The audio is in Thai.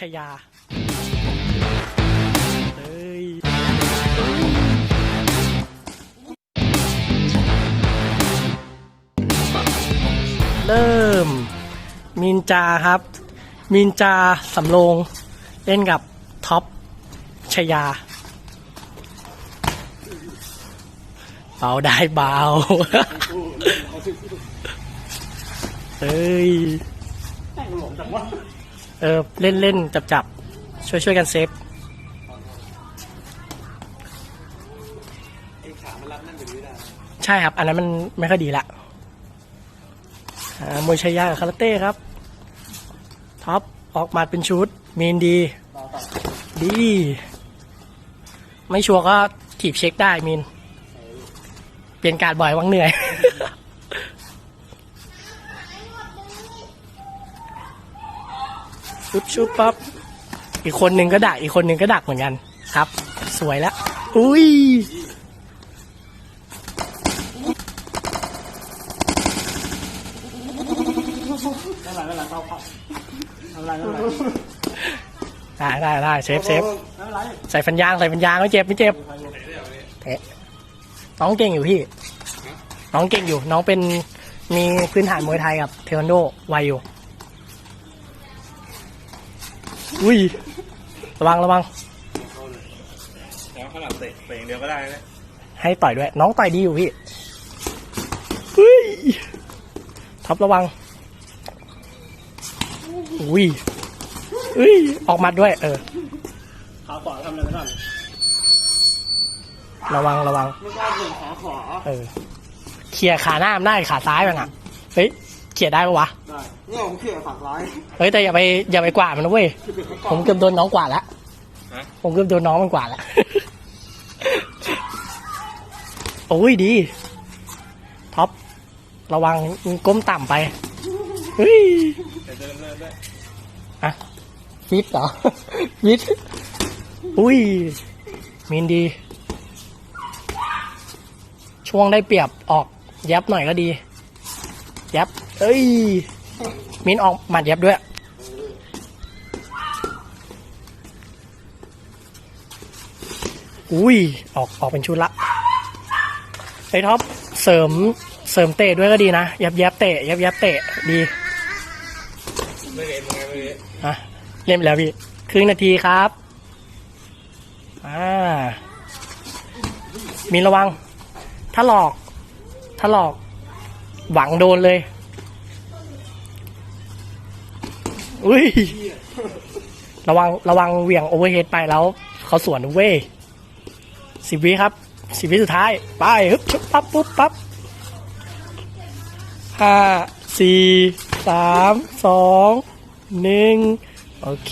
ชยาเฮ้ยเริ่ม มินจาครับ มินจาสำโรงเล่นกับท็อปชยา เบาได้เบาเฮ้ย เออเล่นเล่นจับจับช่วยช่วยกันเซฟใช่ครับ อันนั้นมันไม่ค่อยดีละมวยชายากับคาราเต้ครับ ท็อป ออกมาเป็นชุดมีนดี ดี ไม่ชัวร์ก็ถีบเช็คได้มีน เปลี่ยนการบ่อยวังเหนื่อย ชุบชุบปั๊บอีกคนหนึ่งก็ดักอีกคนหนึ่งก็ดักเหมือนกันครับ สวยแล้วอุ้ยได้ได้ได้เซฟเซฟใส่ฟันยางใส่ฟันยางไม่เจ็บไม่เจ็บเตะน้องเก่งอยู่พี่ น้องเก่งอยู่ น้องเป็นมีพื้นฐานมวยไทยกับเทควันโดไวอยู่ อุ้ย ระวังระวัง แล้วข้างหลังเตะเตะอย่างเดียวก็ได้นะให้ต่อยด้วย น้องต่อยดีอยู่พี่เฮ้ยท็อประวัง อุ้ยอุ้ย ออกหมัดด้วย เออ ขาขวาทำอะไรไม่ได้ระวังระวัง ไม่กล้าถึงขาขวาเออเขี่ยขาหน้ามันได้ขาซ้ายมันอะ เฮ้ยเขี่ยได้ปะวะ ได้เนี่ยผมเขี่ยฝั่งร้ายเฮ้ยแต่อย่าไปอย่าไปกวาดมันนะเว้ยคือเป็นเขาผมเกือบโดนน้องกวาดแล้วฮะผมเกือบโดนน้องมันกวาดแล้วโอ้ยดี ท็อประวังมันก้มต่ำไปเฮ้ยแต่เดินเดินได้อะฟิตเหรอฟิตอุ้ยมินดี ช่วงได้เปรียบออก ยับหน่อยก็ดี ยับ เอ้ย มินออกหมัดยับด้วย อุ้ย ออกออกเป็นชุดละไอ้ท็อปเสริมเสริมเตะด้วยก็ดีนะ ยับยับเตะ ยับยับเตะ ดีไม่เห็นไงไม่เห็นอะเล่นไปแล้วพี่ ครึ่งนาทีครับ อ่า มีระวัง ถ้าหลอก ถ้าหลอก หวังโดนเลย อุ้ย ระวังระวังเหวี่ยงโอเวอร์เฮดไปแล้ว เขาสวนเว้ยสิบวิครับสิบวิสุดท้าย ไปฮึบชุบปั๊บปุ๊บปั๊บห้าสี่สามสองหนึ่งโอเค